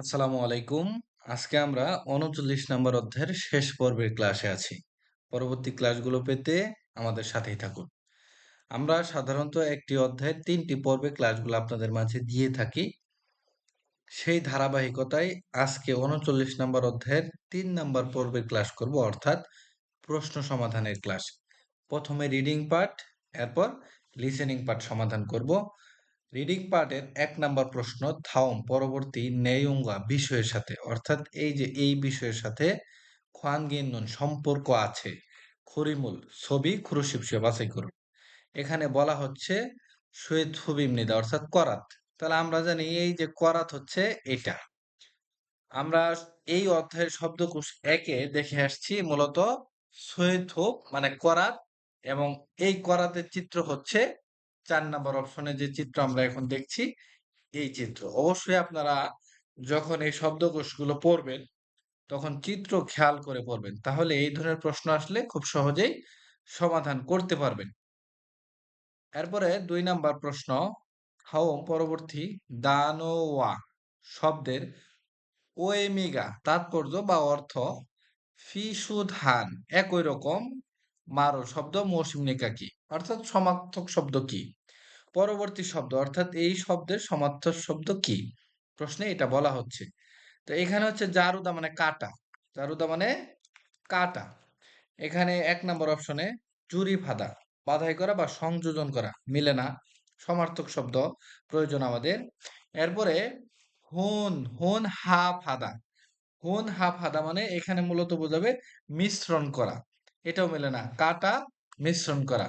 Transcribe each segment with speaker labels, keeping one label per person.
Speaker 1: আসসালামু আলাইকুম। আজকে আমরা উনচল্লিশ নম্বর অধ্যায়ের শেষ পর্বের ক্লাসে আছি। পরবর্তী ক্লাসগুলো পেতে আমাদের সাথেই থাকুন। আমরা সাধারণত একটি অধ্যায়ের তিনটি পর্বে ক্লাসগুলো আপনাদের মাঝে দিয়ে থাকি। সেই ধারাবাহিকতায় আজকে উনচল্লিশ নম্বর অধ্যায়ের তিন নম্বর পর্বের ক্লাস করব, অর্থাৎ প্রশ্ন সমাধানের ক্লাস প্রথমে রিডিং পার্ট এরপর লিসেনিং পার্ট সমাধান করব। রিডিং পার্টের এক নাম্বার প্রশ্ন থাউম পরবর্তী নেয়ুঙ্গা বিষয়ের সাথে? অর্থাৎ এই যে এই বিষয়ের সাথে খোয়ান খোয়ানগিন্নন সম্পর্ক আছে। খরিমুল ছবি খুরুশিপসে বাছাই করুন। এখানে বলা হচ্ছে, সৈয়দ হুবিমনিদা অর্থাৎ করাত। তাহলে আমরা জানি এই যে করাত হচ্ছে এটা। আমরা এই অধ্যায়ের শব্দকোষ একে দেখে আসছি মূলত সৈয়দ হুব মানে করাত, এবং এই করাতের চিত্র হচ্ছে চার নম্বর অপশনে যে চিত্র আমরা এখন দেখছি, এই চিত্র। অবশ্যই আপনারা যখন এই শব্দকোষগুলো পড়বেন, তখন চিত্র খেয়াল করে পড়বেন। তাহলে এই ধরনের প্রশ্ন আসলে খুব সহজেই সমাধান করতে পারবেন। এরপরে দুই নাম্বার প্রশ্ন হাওম পরবর্তী দানোয়া শব্দের ওয়েমিগা তাৎপর্য বা অর্থ ফিসুধান একই রকম মারো শব্দ, মৌসুম কি? অর্থাৎ সমার্থক শব্দ কি? পরবর্তী শব্দ, অর্থাৎ এই শব্দের সমার্থক শব্দ কি? প্রশ্নে এটা বলা হচ্ছে। তো এখানে হচ্ছে জারুদা মানে কাটা। জারুদা মানে কাটা। এখানে এক নম্বর অপশনে চুরি ফাদা, বাধাই করা বা সংযোজন করা, মিলে না। সমার্থক শব্দ, প্রয়োজন আমাদের। এরপরে হুন হুন হা ফাদা। হুন হা ফাদা মানে এখানে মূলত বোঝাবে মিশ্রণ করা। এটাও মেলে না। কাটা, মিশ্রণ করা।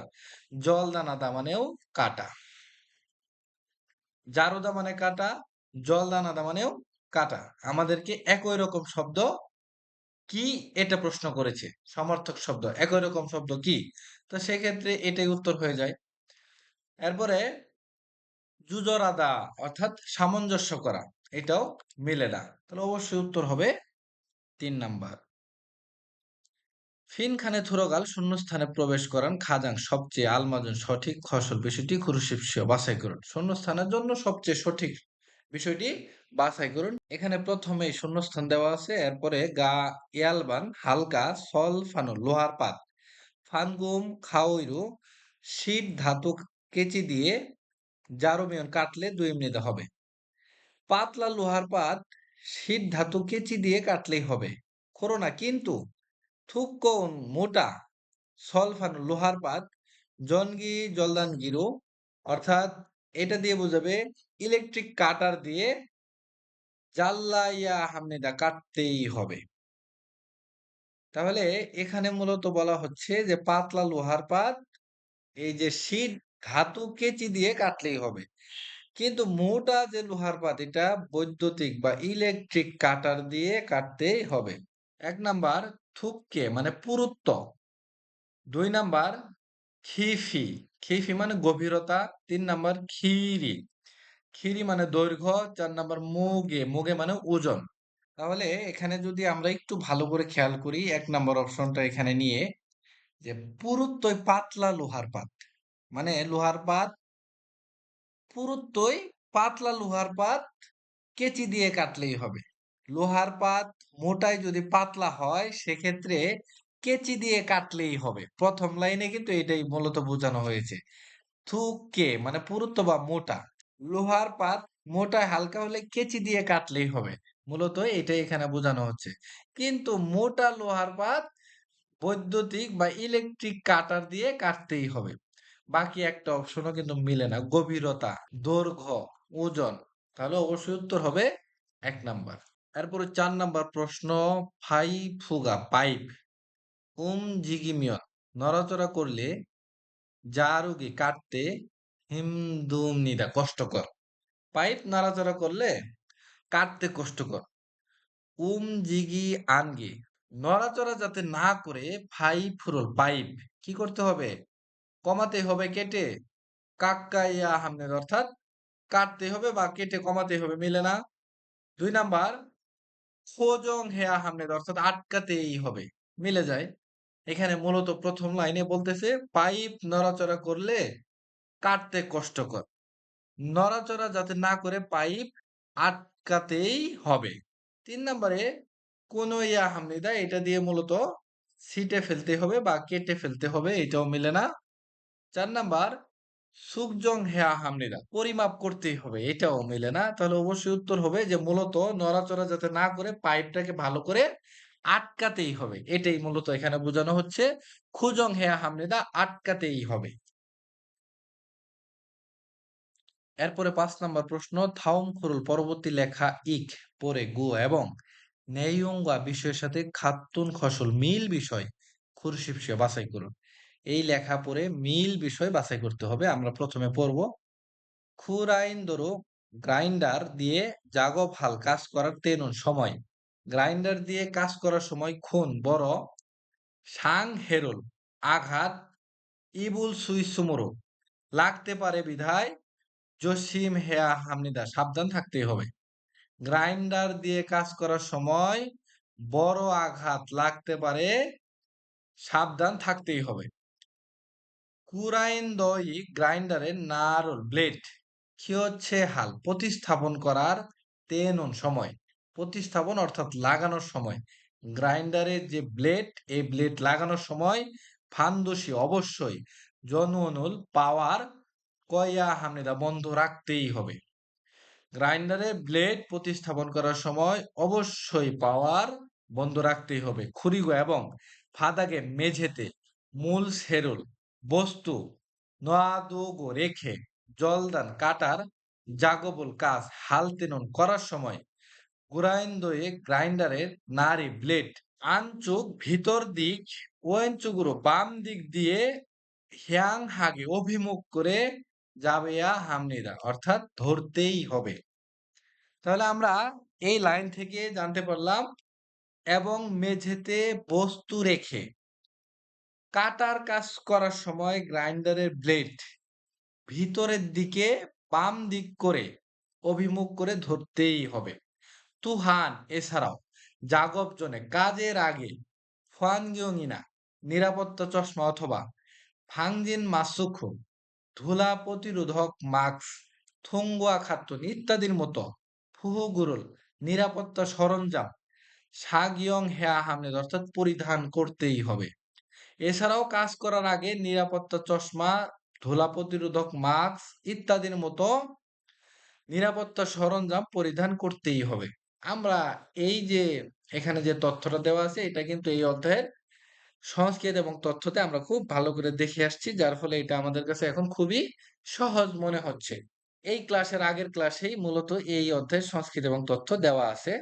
Speaker 1: জল দানাদা মানেও কাটা। জারুদা মানে কাটা জল দানাদা মানেও কাটা। আমাদেরকে একই রকম শব্দ কি এটা প্রশ্ন করেছে। সমর্থক শব্দ, একই রকম শব্দ কি? তো সেক্ষেত্রে এটাই উত্তর হয়ে যায়। এরপরে জুজরাদা অর্থাৎ সামঞ্জস্য করা, এটাও মিলে না। তাহলে অবশ্যই উত্তর হবে তিন নাম্বার। ফিন খানে থুরগাল শূন্যস্থানে প্রবেশ করান খাজাং। সবচেয়ে আলমাজন সঠিক ফসল বিষয়টি খুরুশিপসীয় বাছাই করুন। শূন্যস্থানের জন্য সবচেয়ে সঠিক বিষয়টি বাছাই করুন। এখানে প্রথমে শূন্যস্থান দেওয়া আছে। এরপরে গা, ইয়ালবান, হালকা, সল, ফানো, লোহার পাত, ফানগুম খাওইরু শীত, ধাতু, কেচি দিয়ে জারমিয়ন কাটলে দুই মিনিট হবে। পাতলা লোহার পাত, শীত, ধাতু, কেচি দিয়ে কাটলেই হবে। করোনা কিন্তু থুকন মোটা সলফান লোহার পাত জনগি জলদান গিরো, অর্থাৎ এটা দিয়ে বোঝাবে ইলেকট্রিক কাটার দিয়ে জাল্লাইয়া হামনিদা কাটতেই হবে। তাহলে এখানে মূলত বলা হচ্ছে যে পাতলা লোহার পাত, এই যে শীত ধাতু কেচি দিয়ে কাটলেই হবে। কিন্তু মোটা যে লোহার পাত, এটা বৈদ্যুতিক বা ইলেকট্রিক কাটার দিয়ে কাটতেই হবে। এক নাম্বার থুককে মানে পুরুত্ব। দুই নাম্বার, খিফি। খিফি মানে গভীরতা, তিন নাম্বার খিরি খিরি মানে দৈর্ঘ্য, চার নাম্বার, মুগে। মুগে মানে ওজন। তাহলে এখানে যদি আমরা একটু ভালো করে খেয়াল করি, এক নাম্বার অপশনটা এখানে নিয়ে, যে পুরুত্বই পাতলা লোহার পাত। মানে লোহার পাত, পুরুত্বই পাতলা লোহার পাত কেচি দিয়ে কাটলেই হবে। লোহার পাত মোটাই যদি পাতলা হয়, সেক্ষেত্রে কেচি দিয়ে কাটলেই হবে। প্রথম লাইনে কিন্তু এটাই মূলত বোঝানো হয়েছে। থুকে মানে পুরুত্ব বা মোটা। লোহার পাত মোটা হালকা হলে কেচি দিয়ে কাটলেই হবে। মূলত এটাই এখানে বোঝানো হচ্ছে। কিন্তু মোটা লোহার পাত বৈদ্যুতিক বা ইলেকট্রিক কাটার দিয়ে কাটতেই হবে। বাকি একটা অপশনও কিন্তু মিলে না। গভীরতা, দৈর্ঘ্য, ওজন, তাহলে অবশ্যই উত্তর হবে এক নাম্বার। এরপরে চার নাম্বার প্রশ্ন, ফাই ফুগা, পাইপ উম জিগিমিয়ন, নড়াচড়া করলে যা জারুগি কাটতে হিমদুম নিদা, কষ্টকর। পাইপ নাড়াচড়া করলে কাটতে কষ্টকর। উম জিগি আনগি, নড়াচড়া যাতে না করে ফাই ফুরল, পাইপ, কি করতে হবে? কমাতে হবে, কেটে কাক্কাইয়া হামনের অর্থাৎ কাটতে হবে বা কেটে কমাতে হবে, মিলে না? দুই নাম্বার খোজং হেয়া হামনের অর্থাৎ আটকাতেই হবে। মিলে যায়। এখানে মূলত প্রথম লাইনে বলতেছে, পাইপ নড়াচড়া করলে কাটতে কষ্টকর। নড়াচড়া যাতে না করে পাইপ আটকাতেই হবে। তিন নম্বরে, কোন ইয়া হামনিদা এটা দিয়ে মূলত সিটে ফেলতে হবে বা কেটে ফেলতে হবে, এটাও মিলে না। চার নাম্বার সুকজং হেয়া হামনিদা পরিমাপ করতেই হবে, এটাও মিলে না? তাহলে অবশ্যই উত্তর হবে যে মূলত নড়াচড়া যাতে না করে পাইপটাকে ভালো করে আটকাতেই হবে। এটাই মূলত এখানে বোঝানো হচ্ছে। খুজং হেয়া হামনিদা আটকাতেই হবে। এরপরে পাঁচ নম্বর প্রশ্ন থাউম খুরুল, পরবর্তী লেখা ইক, পরে গু এবং নেইয়ঙ্গা বিষয়ের সাথে খাতুন খসল, মিল বিষয় খুরশিপসে বাছাই করুন। এই লেখা পড়ে মিল বিষয় বাছাই করতে হবে। আমরা প্রথমে পড়ব খুরাইন ধরো গ্রাইন্ডার দিয়ে জাগব হাল কাজ করার তেনুন সময়। গ্রাইন্ডার দিয়ে কাজ করার সময় খুন, বড় সাং হেরুল, আঘাত, ইবুল সুইসুমরো লাগতে পারে বিধায় জসিম হেয়া হামনিদা সাবধান থাকতেই হবে। গ্রাইন্ডার দিয়ে কাজ করার সময় বড় আঘাত, লাগতে পারে সাবধান থাকতেই হবে। কুরাইন দই গ্রাইন্ডারের নারল ব্লেড কি হচ্ছে হাল, প্রতিস্থাপন করার তেনুন সময়। প্রতিস্থাপন অর্থাৎ লাগানোর সময়। গ্রাইন্ডারের যে ব্লেড, এই ব্লেড লাগানোর সময় ফান্দসি অবশ্যই জনউনুল পাওয়ার কয়া হামনিদা বন্ধ রাখতেই হবে। গ্রাইন্ডারে ব্লেড প্রতিস্থাপন করার সময় অবশ্যই পাওয়ার বন্ধ রাখতেই হবে। খুরিগো এবং ফাদাকে মেঝেতে মূল সেরুল বস্তু নোয়াদুগো রেখে জলদান কাটার জাগবল কাজ হালতেনন করার সময় গুরাইন্দয়ে গ্রাইন্ডারের নারী ব্লেড আঞ্চুক ভিতর দিক ওয়েঞ্চুগুলো বাম দিক দিয়ে হ্যাং হাগে অভিমুখ করে যাবেয়া হামনিরা, অর্থাৎ ধরতেই হবে। তাহলে আমরা এই লাইন থেকে জানতে পারলাম, এবং মেঝেতে বস্তু রেখে কাটার কাজ করার সময় গ্রাইন্ডারের ব্লেড ভিতরের দিকে বাম দিক করে অভিমুখ করে ধরতেই হবে। তুহান এছাড়াও জাগব জনে কাজের আগে ফানগিয়ঙিনা নিরাপত্তা চশমা অথবা ফাংজিন মাসুখু, ধুলা প্রতিরোধক মাস্ক, থুঙ্গুয়া খাতুন ইত্যাদির মতো ফুহুগুরুল নিরাপত্তা সরঞ্জাম সাগিয়ং হেয়া হামনেদ অর্থাৎ পরিধান করতেই হবে। এছাড়াও কাজ করার আগে নিরাপত্তা চশমা, ধুলা প্রতিরোধক মাস্ক ইত্যাদির মতো নিরাপত্তা সরঞ্জাম পরিধান করতেই হবে। আমরা এই যে এখানে যে তথ্যটা দেওয়া আছে, এটা কিন্তু এই অধ্যায়ের সংস্কৃত এবং তথ্যতে আমরা খুব ভালো করে দেখে আসছি, যার ফলে এটা আমাদের কাছে এখন খুবই সহজ মনে হচ্ছে। এই ক্লাসের আগের ক্লাসেই মূলত এই অধ্যায়ের সংস্কৃত এবং তথ্য দেওয়া আছে।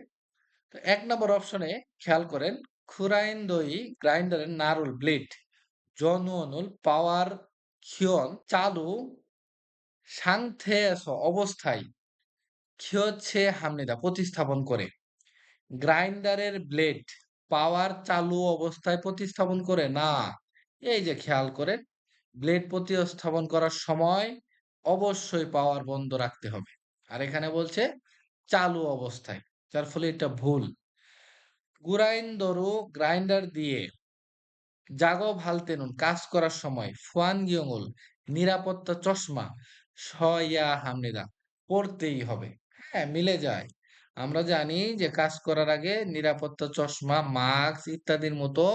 Speaker 1: তো এক নম্বর অপশনে খেয়াল করেন খুরাইন দই গ্রাইন্ডারের নারুল ব্লেড, জনুনুল পাওয়ার খিয়ন চালু সাংথেস অবস্থায় খিয়চ্ছে হামনিদা প্রতিস্থাপন করে। গ্রাইন্ডারের ব্লেড পাওয়ার চালু অবস্থায় প্রতিস্থাপন করে? না। এই যে খেয়াল করে, ব্লেড প্রতিস্থাপন করার সময় অবশ্যই পাওয়ার বন্ধ রাখতে হবে। আর এখানে বলছে চালু অবস্থায়, যার ফলে এটা ভুল। গুরাইন্দরু গ্রাইন্ডার দিয়ে জাগো ভালতেনুন। কাজ করার সময় ফুয়ান গিয়ঙ্গুল নিরাপত্তা চশমা, সয়া হামনিদা পড়তেই হবে। হ্যাঁ মিলে যায়। আমরা জানি যে কাজ করার আগে নিরাপত্তা চশমা, মাস্ক ইত্যাদির মতো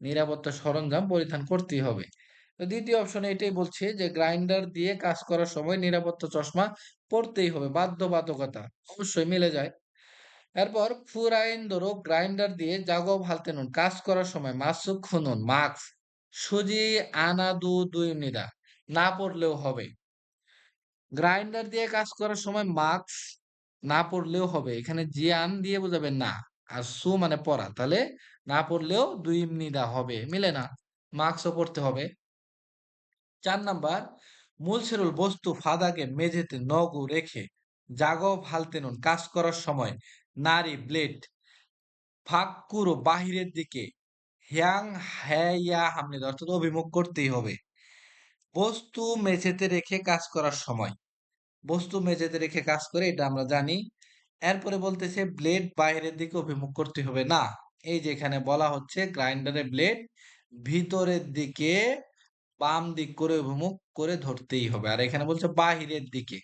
Speaker 1: নিরাপত্তা সরঞ্জাম পরিধান করতেই হবে। দ্বিতীয় অপশনে এটাই বলছে যে গ্রাইন্ডার দিয়ে কাজ করার সময় নিরাপত্তা চশমা পড়তেই হবে। বাধ্যবাধকতা অবশ্যই মিলে যায়। এরপর ফুরাইন ধরো গ্রাইন্ডার দিয়ে জাগো ভালতে নুন, কাজ করার সময় মাসুক খুনুন মাস্ক, সুজি, আনা দু দুই নিদা না পড়লেও হবে। গ্রাইন্ডার দিয়ে কাজ করার সময় মাস্ক, না পড়লেও হবে। এখানে জিয়ান দিয়ে বোঝাবেন না, আর সু মানে পড়া। তাহলে না পড়লেও দুই নিদা হবে, মিলে না মাস্কও পড়তে হবে। চার নাম্বার মূল সেরুল বস্তু ফাদাকে মেঝেতে নগু রেখে জাগো ফালতে নুন, কাজ করার সময় নারী ব্লেড। ফাঁকুরো বাহিরের দিকে। হ্যাং হ্যাইয়া হামনিদ অর্থাৎ অভিমুখ করতেই হবে। বস্তু মেঝেতে রেখে কাজ করার সময়। বস্তু মেঝেতে রেখে কাজ করে, এটা আমরা জানি। এরপরে বলতেছে ব্লেড বাইরের দিকে অভিমুখ করতে হবে। না, এই যে এখানে বলা হচ্ছে গ্রাইন্ডারের ব্লেড, ভিতরের দিকে বাম দিক করে অভিমুখ করে ধরতেই হবে। আর এখানে বলছে বাহিরের দিকে,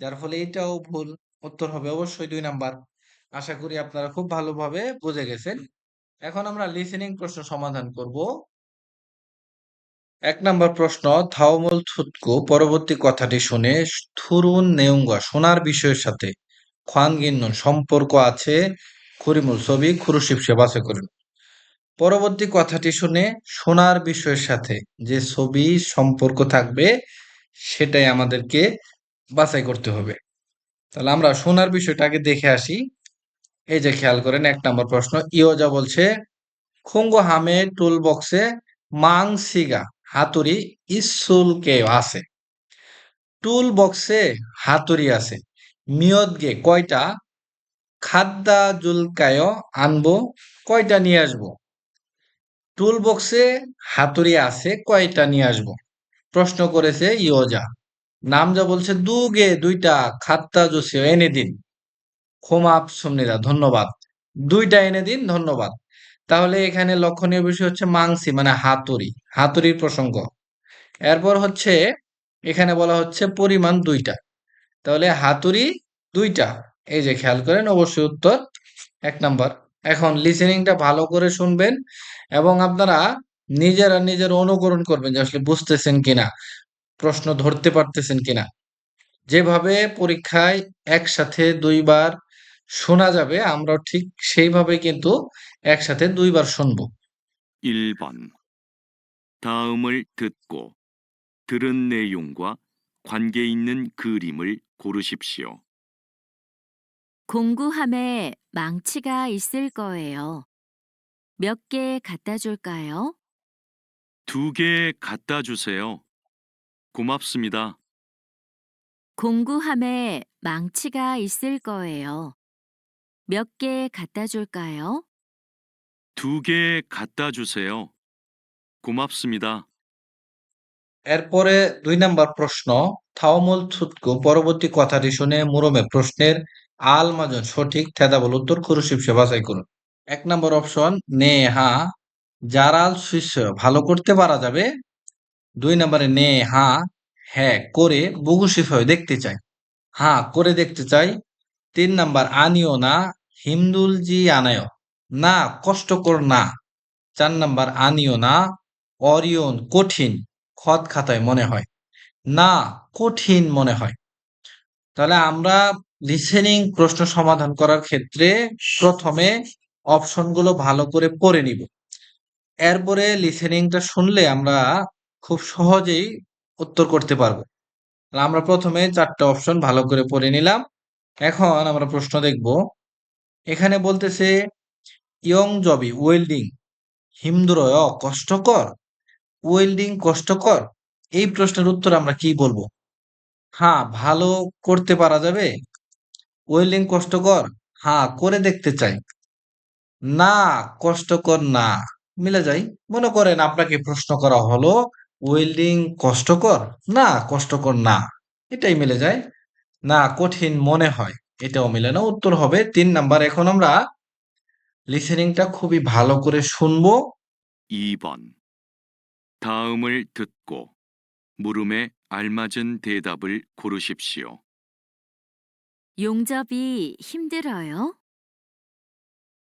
Speaker 1: যার ফলে এটাও ভুল, উত্তর হবে অবশ্যই দুই নাম্বার। আশা করি আপনারা খুব ভালোভাবে বুঝে গেছেন। এখন আমরা লিসেনিং প্রশ্ন সমাধান করব। এক নম্বর প্রশ্ন থাওমুল থুতকু পরবর্তী কথাটি শুনে থুরুন নেউঙ্গা সোনার বিষয়ের সাথে khoangginnon সম্পর্ক আছে, খুরিমুল ছবি খুরুশিব সে বাছাই করুন পরবর্তী কথাটি শুনে সোনার বিষয়ের সাথে যে ছবি সম্পর্ক থাকবে, সেটাই আমাদেরকে বাছাই করতে হবে। তাহলে আমরা সোনার বিষয়টাকে দেখে আসি। এই যে খেয়াল করেন, এক নম্বর প্রশ্ন, ইয়োজা বলছে, খুঙ্গো হামে টুল বক্সে মাং সিগা হাতুড়ি ইসুলকে আছে। টুল বক্সে হাতুড়ি আছে। মিয়দগে কয়টা? খাদ্দা জুলকায় আনব, কয়টা নিয়ে আসব? টুল বক্সে হাতুড়ি আছে, কয়টা নিয়ে আসব? প্রশ্ন করেছে ইয়োজা। নামজা বলছে, দুগে দুইটা খাত্তা জুসিও এনে দিন। ক্ষমাপ সুমনিদা, ধন্যবাদ। দুইটা এনে দিন, ধন্যবাদ। তাহলে এখানে লক্ষণীয় বিষয় হচ্ছে মাংসি মানে হাতুড়ি, হাতুড়ির প্রসঙ্গ। এরপর হচ্ছে, এখানে বলা হচ্ছে পরিমাণ দুইটা। তাহলে হাতুড়ি দুইটা। এই যে খেয়াল করেন, অবশ্যই উত্তর এক নাম্বার। এখন লিসেনিংটা ভালো করে শুনবেন এবং আপনারা নিজেরা নিজের অনুকরণ করবেন যে আসলে বুঝতেছেন কিনা, প্রশ্ন ধরতে পারতেছেন কিনা। যেভাবে পরীক্ষায় একসাথে দুইবার শোনা যাবে আমরা ঠিক সেইভাবে কিন্তু একসাথে দুইবার শুনবো
Speaker 2: 1번 다음을 듣고 들은 내용과 관계 있는 그림을 고르십시오.
Speaker 3: 공구함에 망치가 있을 거예요. 몇 개 갖다 줄까요?
Speaker 2: 두 개 갖다 주세요. 고맙습니다.
Speaker 3: 공구함에 망치가 있을 거예요. 몇 개 갖다 줄까요?
Speaker 2: 두 개 갖다 주세요. 고맙습니다.
Speaker 1: এরপরে দুই নাম্বার প্রশ্ন থাওমুল থুতকু পরবর্তী কথাটি শুনে মুরমে প্রশ্নের আল মাজন সঠিক থেদাবল উত্তর খুরুশিব সে বাছাই করুন এক নম্বর অপশন নে হা জারাল শীর্ষ ভালো করতে পারা যাবে দুই নম্বরে নে হা হ্যাঁ করে বুগুশিফ হয়ে দেখতে চাই হ্যাঁ করে দেখতে চাই তিন নাম্বার, আনিও না, হিমদুলজি আনায়। না, কষ্টকর না। চার নাম্বার, আনিও না, অরিয়ন, কঠিন খত খাতায় মনে হয়। না, কঠিন মনে হয়। তাহলে আমরা লিসেনিং প্রশ্ন সমাধান করার ক্ষেত্রে প্রথমে অপশনগুলো ভালো করে পড়ে নিব। এরপরে লিসেনিংটা শুনলে আমরা খুব সহজেই উত্তর করতে পারব। আমরা প্রথমে চারটা অপশন ভালো করে পড়ে নিলাম। এখন আমরা প্রশ্ন দেখব। এখানে বলতেছে, ইয়ং জবি, ওয়েল্ডিং, হিমদ্রয় কষ্টকর, ওয়েল্ডিং কষ্টকর? এই প্রশ্নের উত্তর আমরা কি বলব? হ্যাঁ ভালো করতে পারা যাবে, ওয়েল্ডিং কষ্টকর হ্যাঁ করে দেখতে চাই। না, কষ্টকর না, মিলে যাই মনে করেন আপনাকে প্রশ্ন করা হলো, ওয়েল্ডিং কষ্টকর? না কষ্টকর না, এটাই মিলে যায়। না কঠিন মনে হয় এটাও মিলে না উত্তর হবে তিন নাম্বার এখন আমরা লিসেনিংটা খুবই ভালো করে শুনবো
Speaker 2: 2번 다음을 듣고 물음에 알맞은 대답을 고르십시오.
Speaker 3: 용접이 힘들어요?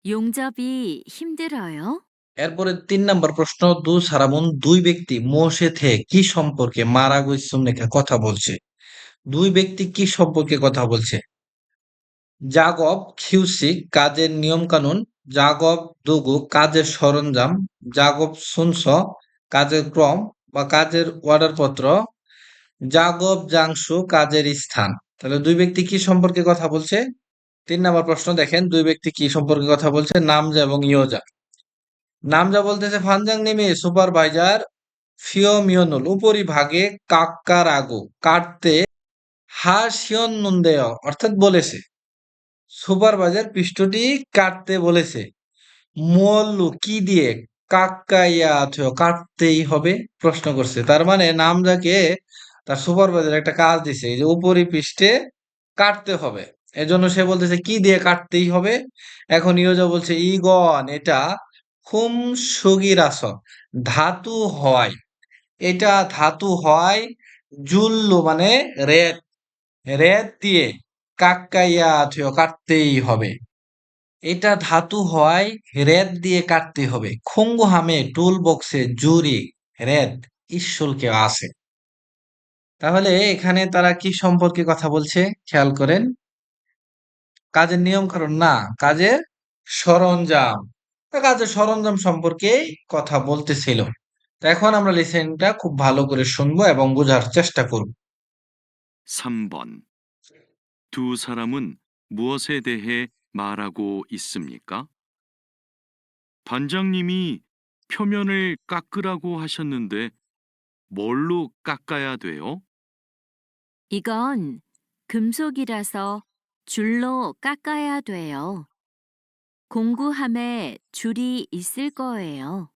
Speaker 3: 용접이 힘들어요?
Speaker 1: এরপরে তিন নাম্বার প্রশ্ন দু সারামুন দুই ব্যক্তি মোশে থে কি সম্পর্কে মারা গৈসুম লেখা কথা বলছে দুই ব্যক্তি কি সম্পর্কে কথা বলছে? জাগব খিউসিক কাজের নিয়ম কানুন জাগব দুগু কাজের সরঞ্জাম, জাগব সুনস কাজের ক্রম বা কাজের অর্ডারপত্র, জাগব জাংশু কাজের স্থান। তাহলে দুই ব্যক্তি কি সম্পর্কে কথা বলছে? তিন নাম্বার প্রশ্ন দেখেন, দুই ব্যক্তি কি সম্পর্কে কথা বলছে? নামজা এবং ইয়োজা। নামজা বলতেছে, ফানজাং নেমে সুপারভাইজার ফিও মিয়নুল উপরিভাগে কাক্কার আগু কাটতে হা শিয়ন নুন্দেয় অর্থাৎ বলেছে। সুপারভাইজার পৃষ্ঠটি কাটতে বলেছে। মোল্লু কি দিয়ে? কাক্কাইয়া অথবা কাটতেই হবে, প্রশ্ন করছে। তার মানে নামজাকে তার সুপারভাইজার একটা কাজ দিছে, যে উপরি পৃষ্ঠে কাটতে হবে। এজন্য সে বলতেছে, কি দিয়ে কাটতেই হবে? এখন ইয়োজা বলছে, ইগন, এটা খুম সুগিরাস ধাতু হয়। এটা ধাতু হয় জুল্লু মানে রেত রেত দিয়ে কাকাইয়া থুয় কাটতেই হবে। এটা ধাতু হওয়ায় রেদ দিয়ে কাটতে হবে। খঙ্গু হামে টুল বক্সে জুরি রেদ ঈশ্বলকে আছে। তাহলে এখানে তারা কি সম্পর্কে কথা বলছে? খেয়াল করেন। কাজের নিয়ম কারণ না, কাজের সরঞ্জাম। কাজের সরঞ্জাম সম্পর্কে কথা বলতেছিল। তো এখন আমরা লিসেনটা খুব ভালো করে শুনব এবং বোঝার চেষ্টা করব।
Speaker 2: 3번. 두 사람은 무엇에 대해 말하고 있습니까? 반장님이 표면을 깎으라고 하셨는데 뭘로 깎아야 돼요?
Speaker 3: 이건 금속이라서 줄로 깎아야 돼요. 공구함에 줄이 있을 거예요.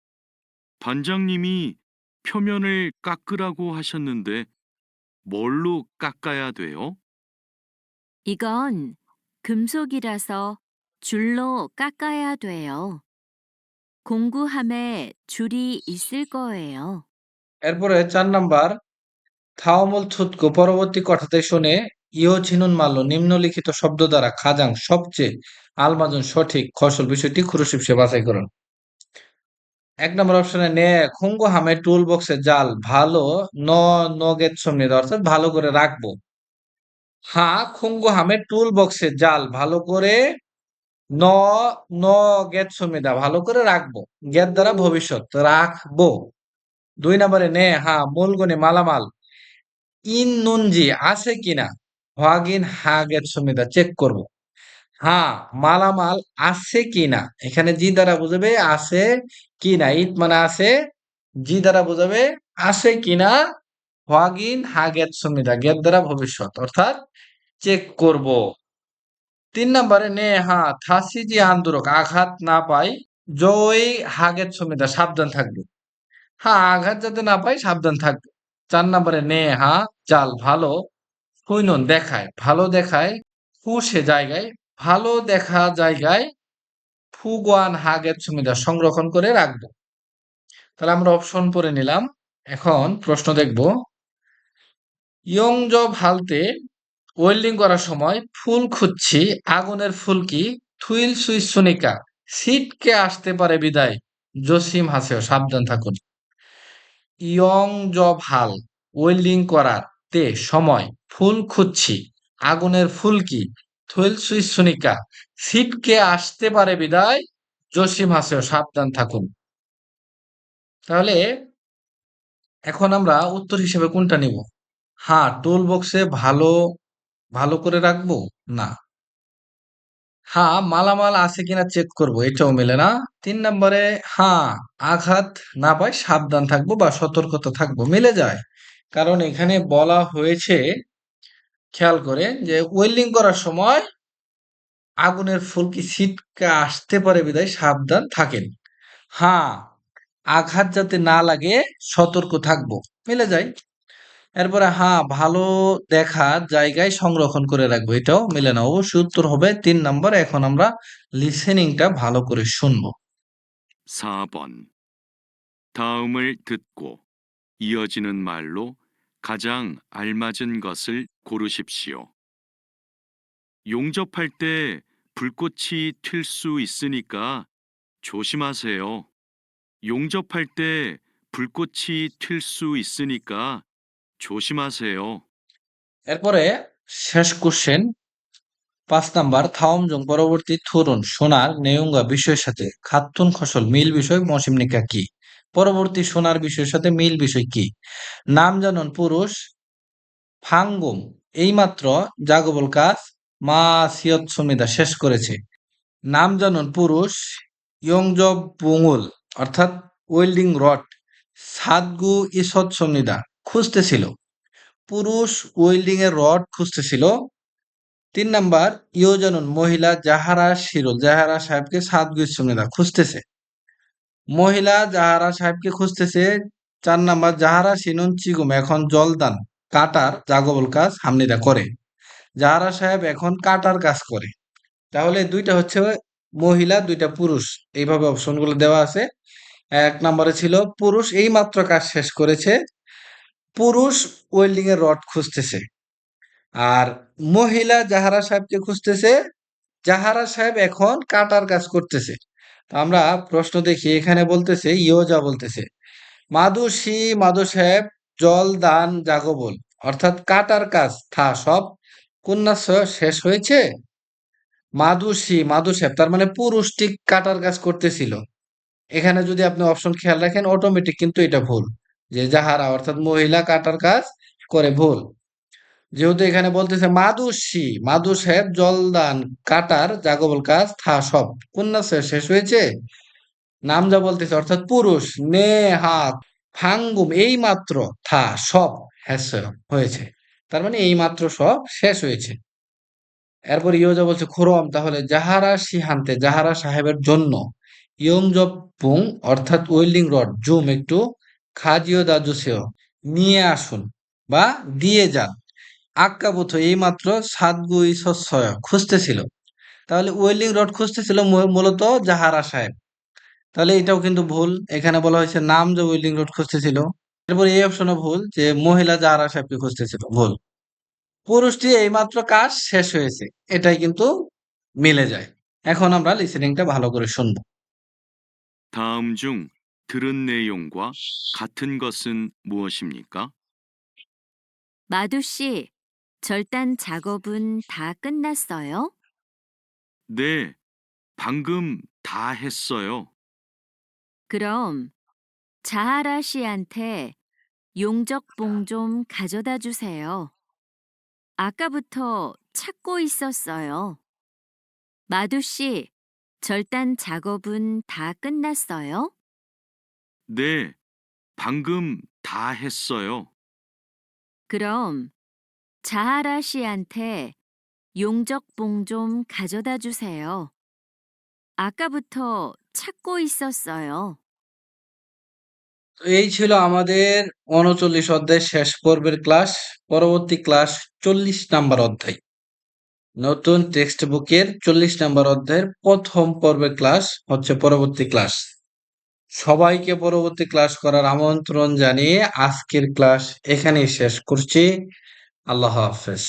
Speaker 2: 반장님이 표면을 깎으라고 하셨는데 뭘로 깎아야 돼요?
Speaker 3: 이건 금속이라서 줄로 깎아야 돼요. 공구함에 줄이 있을 거예요.
Speaker 1: এরপরে চার নাম্বার থাওমল থুতকো পরবর্তী কথাতে শুনে ইও ঝিনুন মাল্য নিম্নলিখিত শব্দ দ্বারা খাজাং সবচেয়ে আলমাজন সঠিক ফসল বিষয়টি খুরুশিপ সে বাছাই করুন এক নম্বর অপশনে নে, খুঙ্গু হামে টুল বক্সে জাল, ভালো, ন নগেত সমৃদ্ধ অর্থাৎ ভালো করে রাখব। হা, খুঙ্গু হামে টুল বক্সে জাল, ভালো করে ন ন গেত সুমিদা ভালো করে রাখব। গেত দ্বারা ভবিষ্যৎ রাখব। দুই নম্বরে নে হ্যাঁ মূলগুণে মালামাল। ইন নুনজি আছে কিনা? হোয়াগিন হা গেত সুমিদা চেক করব। হ্যাঁ মালামাল আছে কিনা? এখানে জি দ্বারা বুঝাবে আছে কিনা। ইট মানে আছে, জি দ্বারা বুঝাবে আছে কিনা। হোয়াগিন হা গেত সুমিদা গেত দ্বারা ভবিষ্যৎ, অর্থাৎ চেক করব। তিন নম্বরে, নে, হা, থাসি জি আন্দোলক, আঘাত না পাই, জয় হাগের সুমিদা সাবধান থাকবে। হ্যাঁ আঘাত যাতে না পাই, সাবধান থাকবে। চার নম্বরে, নে, হা চাল ভালো হুইনন দেখায়, ভালো দেখায় সে জায়গায় ভালো দেখা জায়গায় ফুগান হাগের সুমিদা সংরক্ষণ করে রাখব। তাহলে আমরা অপশন পরে নিলাম। এখন প্রশ্ন দেখব। ইয়ংজ ভালতে ওয়েল্ডিং করার সময় ফুল খুঁজছি, আগুনের ফুলকি থুইল সুইচ সুনিকা সিটকে আসতে পারে বিদায়। জসিম হাসেও সাবধান থাকুন। ইয়ং জব হাল ওয়েল্ডিং করার তে সময়, ফুল খুঁজছি, আগুনের ফুলকি সুইচ সুনিকা সিটকে আসতে পারে বিদায়, জসিম হাসেও সাবধান থাকুন। তাহলে এখন আমরা উত্তর হিসেবে কোনটা নিব? হ্যাঁ টুল বক্সে ভালো ভালো করে রাখব? না। হ্যাঁ মালামাল আছে কিনা চেক করব, এটাও মেলে না। তিন নম্বরে হ্যাঁ আঘাত না পাই সাবধান থাকব বা সতর্কতা থাকব, মিলে যায়। কারণ এখানে বলা হয়েছে খেয়াল করে যে ওয়েল্ডিং করার সময় আগুনের ফুলকি ছিটকে আসতে পারে বিদায় সাবধান থাকেন হ্যাঁ আঘাত যাতে না লাগে সতর্ক থাকবো মিলে যায় এরপরে হ্যাঁ ভালো দেখা জায়গায় সংরক্ষণ করে রাখবো এটাও মিলে না অবশ্যই উত্তর হবে তিন নম্বর এখন আমরা লিসেনিংটা ভালো করে শুনবো
Speaker 2: 4번. 다음을 듣고 이어지는 말로 가장 알맞은 것을 고르십시오. 용접할 때 불꽃이 튈 수 있으니까 조심하세요. 용접할 때 불꽃이 튈 수 있으니까 조심하세요.
Speaker 1: এরপরে শেষ কোশ্চেন পাঁচ নাম্বার থাওমজং পরবর্তী থুরুন সোনার নেউঙ্গা বিষয়ের সাথে খাতুন ফসল মিল বিষয় মৌসিম নিকা কি পরবর্তী সোনার বিষয়ের সাথে মিল বিষয় কি নাম জানুন পুরুষ ফাঙ্গুম, এইমাত্র জাগবল কাজ, মা সিয়ত সমিদা শেষ করেছে। নাম জানুন পুরুষ, ইয়ংজব বুঙুল অর্থাৎ ওয়েল্ডিং রড সাদগু ইসত সমিদা খুঁজতেছিল। পুরুষ ওয়েল্ডিং এর রড খুঁজতেছিল। তিন নাম্বার ইয়োজনুন মহিলা জাহারা শিরুল জাহারা সাহেবকে সাদগু সমিদা খুঁজতেছে। মহিলা জাহারা সাহেবকে খুঁজতেছে। চার নাম্বার, জাহারা সিনুন চিগুম, এখন জলদান। কাটার জাগবল কাজ হামনিদা করে। জাহারা সাহেব এখন কাটার কাজ করে। তাহলে দুইটা হচ্ছে মহিলা, দুইটা পুরুষ। এইভাবে অপশনগুলো দেওয়া আছে। এক নম্বরে ছিল পুরুষ এই মাত্র কাজ শেষ করেছে। পুরুষ ওয়েল্ডিং এর রড খুঁজতেছে। আর মহিলা জাহারা সাহেবকে খুঁজতেছে। জাহারা সাহেব এখন কাটার কাজ করতেছে। আমরা প্রশ্ন দেখি, এখানে বলতেছে, ইয়োজা বলতেছে। মাদুসি মাদু সাহেব জল, দান জাগবল অর্থাৎ কাটার কাজ, থা, সব। কন্যাস শেষ হয়েছে? মাদুসি মাদু সাহেব তার মানে পুরুষটি কাটার কাজ করতেছিল। এখানে যদি আপনি অপশন খেয়াল রাখেন অটোমেটিক কিন্তু এটা ভুল। যে যাহারা, অর্থাৎ মহিলা কাটার কাজ করে, ভুল। যেহেতু এখানে বলতেছে মাদুসি মাদু সাহেব জলদান কাটার জাগবল কাজ, থা, সব। কন্যা শেষ হয়েছে? নাম যা বলতেছে, অর্থাৎ পুরুষ, নে, হাত। ফাঙ্গুম এই মাত্র থা, সব হয়েছে। তার মানে এই মাত্র সব শেষ হয়েছে। এরপর ইয়োজা বলছে, খুরম, তাহলে জাহারা সিহান্তে, জাহারা সাহেবের জন্য ইয়ং জব পুং অর্থাৎ ওয়েল্ডিং রড জুম একটু খাজিও দাজুসেও নিয়ে আসুন বা দিয়ে যান। আক্কাবুথ এই মাত্র সাতগুই শস্য খুঁজতেছিল। তাহলে ওয়েল্ডিং রড খুঁজতেছিল মূলত জাহারা সাহেব। তাহলে এটাও কিন্তু ভুল এখানে বলা হয়েছে নাম যে ওয়েল্ডিং রড খুঁজতেছিল এরপর এই অপশনও ভুল যে মহিলা জাহারা সাহেবকে খুঁজতেছিল ভুল পুরুষটি এইমাত্র কাজ শেষ হয়েছে এটাই কিন্তু মিলে যায় এখন আমরা লিসেনিংটা ভালো করে শুনবো
Speaker 2: 다음 중 들은 내용과 같은 것은 무엇입니까?
Speaker 3: 마두 씨, 절단 작업은 다 끝났어요?
Speaker 2: 네, 방금 다 했어요.
Speaker 3: 그럼 자하라 씨한테 용적봉 좀 가져다 주세요. 아까부터 찾고 있었어요. 마두 씨, 절단 작업은 다 끝났어요?
Speaker 2: 네, 방금 다 했어요.
Speaker 3: 그럼 자하라 씨한테 용적봉 좀 가져다 주세요. 아까부터 찾고 있었어요.
Speaker 1: তো এই ছিল আমাদের উনচল্লিশ অধ্যায় শেষ পর্বের ক্লাস পরবর্তী ক্লাস চল্লিশ নাম্বার অধ্যায় নতুন টেক্সট বুকের চল্লিশ নাম্বার অধ্যায়ের প্রথম পর্বের ক্লাস হচ্ছে পরবর্তী ক্লাস সবাইকে পরবর্তী ক্লাস করার আমন্ত্রণ জানিয়ে আজকের ক্লাস এখানেই শেষ করছি আল্লাহ হাফেজ